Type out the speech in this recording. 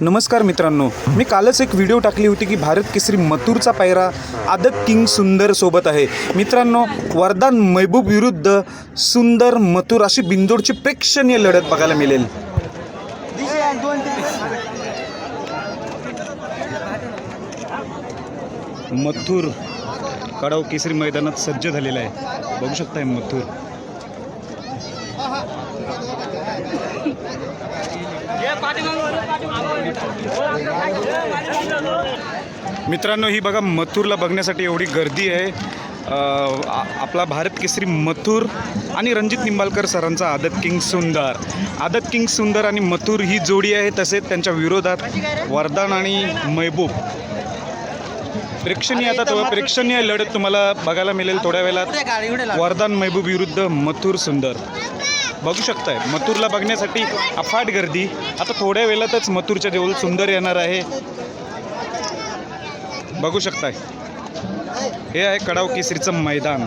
नमस्कार मित्रांनो मी कालच एक व्हिडिओ टाकली होती की भारत केसरी मथुरचा पायरा आदत किंग सुंदर सोबत आहे. मित्रांनो वरदान महबूब विरुद्ध सुंदर मथुर अशी बिंदोडची प्रेक्षणीय लढत बघायला मिळेल. मथुर कडाव केसरी मैदानात सज्ज झालेला आहे. बघू शकताय मथुर. मित्रांनो ही बघा मथुरला बघण्यासाठी एवढी गर्दी आहे. आपला भारत केसरी मथुर आणि रणजित निंबाळकर सरांचा आदत किंग सुंदर. आदत किंग सुंदर आणि मथुर ही जोडी आहे तसेच त्यांच्या विरोधात वरदान आणि महबूब. प्रेक्षणीय आता प्रेक्षणीय लढत तुम्हाला बघायला मिळेल थोड्या वेळात. वरदान महबूब विरुद्ध मथुर सुंदर. बघू शकताय. मथुरला बघण्यासाठी अफाट गर्दी. आता थोड्या वेळातच मथुरच्या देऊळ सुंदर येणार आहे. बघू शकताय. हे आहे कडाव केसरीचं मैदान.